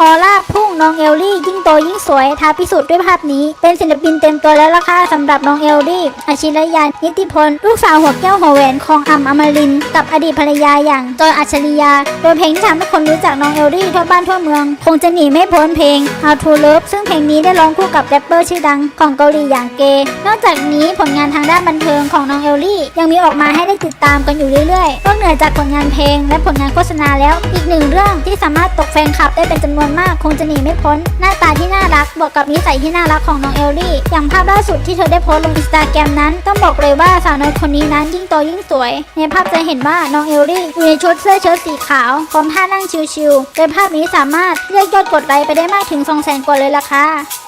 Hola น้องเอลลี่ยิ่งโตยิ่งสวยท้าพิสูจน์ด้วยภาพนี้ เป็นศิลปินเต็มตัวแล้วล่ะค่ะสำหรับน้องเอลลี่อาชิรยานิติพล ลูกสาวหัวแก้วหัวแหวนของอ่ำอมริน กับอดีตภรรยาอย่างจอยอัจฉริยา โดยเพลงที่ทำให้คนรู้จักน้องเอลลี่ทั่วบ้านทั่วเมือง คงจะหนีไม่พ้นเพลง How to Love ซึ่งเพลงนี้ได้ร้องคู่กับแรปเปอร์ชื่อดังของเกาหลีอย่างเก นอกจากนี้ผลงานทางด้านบันเทิงของน้องเอลลี่ยังมีออกมาให้ได้ติดตามกันอยู่เรื่อยๆนอก เหนือจากผลงานเพลงและผลงานโฆษณาแล้ว อีกหนึ่งเรื่องที่สามารถตกแฟนคลับได้เป็นจำนวนมากคงจะหนีไม่พ้น หน้าตาที่น่ารักบวกกับนิสัยที่น่ารักของน้องเอลลี่ อย่างภาพล่าสุดที่เธอได้โพสต์ลงอินสตาแกรมนั้น ต้องบอกเลยว่าสาวน้อยคนนี้นั้นยิ่งโตยิ่งสวย ในภาพจะเห็นว่าน้องเอลลี่อยู่ในชุดเสื้อเชิ้ตสีขาวพร้อมท่านั่งชิลๆโดยภาพนี้สามารถเรียกยอดกดไลค์ไปได้มากถึง2 0 0 0 0 0กว่าเลยล่ะค่ะ